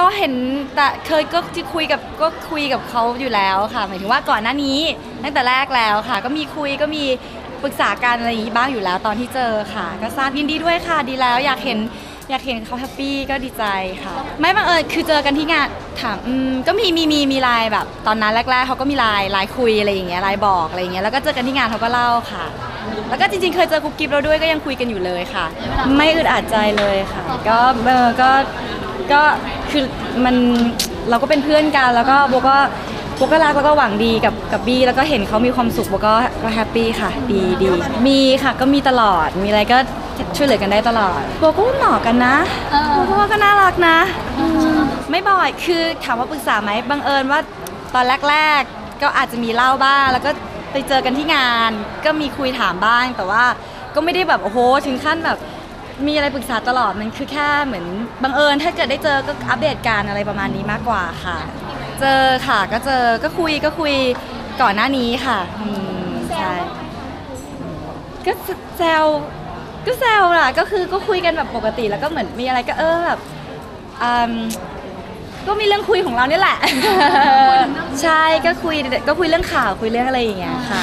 ก็เห็นแต่เคยก็ที่คุยกับก็คุยกับเขาอยู่แล้วค่ะ หมายถึงว่าก่อนหน้านี้ตั้งแต่แรกแล้วค่ะ ก็มีคุยก็มีปรึกษากันอะไรอย่างนี้บ้างอยู่แล้วตอนที่เจอค่ะ ก็ทราบยินดีด้วยค่ะดีแล้ว อยากเห็นอยากเห็นเขาแฮปปี้ก็ดีใจค่ะ ไม่บังเอิญคือเจอกันที่งานถามอืมก็มีมีมีมีไลน์แบบ ตอนนั้นแรก ๆเขาก็มีไลน์ไลน์คุยอะไรอย่างเงี้ยไลน์บอกอะไรอย่างเงี้ยแล้วก็เจอกันที่งานเขาก็เล่าค่ะ แล้วก็จริงๆ เคยเจอกุ๊บกิ๊บเราด้วยก็ยังคุยกันอยู่เลยค่ะ ไม่อึดอัดใจเลยค่ะ ก็เออก็ ก็คือมันเราก็เป็นเพื่อนกัน แล้วก็โบก็โบก็รักแล้วก็หวังดีกับกับบี้แล้วก็เห็นเขามีความสุขโบก็ก็แฮปปี้ค่ะ ดีดีมีค่ะก็มีตลอดมีอะไรก็ช่วยเหลือกันได้ตลอดโบก็เหมาะกันนะโบว่าก็น่ารักนะอืมไม่บ่อยคือถามว่าปรึกษาไหมบังเอิญว่าตอนแรก ๆ ก็อาจจะมีเล่าบ้างแล้วก็ไปเจอกันที่งาน ก็มีคุยถามบ้างแต่ว่าก็ไม่ได้แบบโอ้โหถึงขั้นแบบ มีอะไรปรึกษาตลอดมันคือแค่เหมือนบังเอิญถ้าเกิดได้เจอก็อัปเดตการอะไรประมาณนี้มากกว่าค่ะ เจอค่ะก็เจอก็คุยก็คุยก่อนหน้านี้ค่ะอืมใช่ก็แซวก็แซวล่ะก็คือก็คุยกันแบบปกติแล้วก็เหมือนมีอะไรก็เออแบบอืมก็มีเรื่องคุยของเราเนี่ยแหละ ใช่ก็คุยก็คุยเรื่องข่าวคุยเรื่องอะไรอย่างเงี้ยค่ะ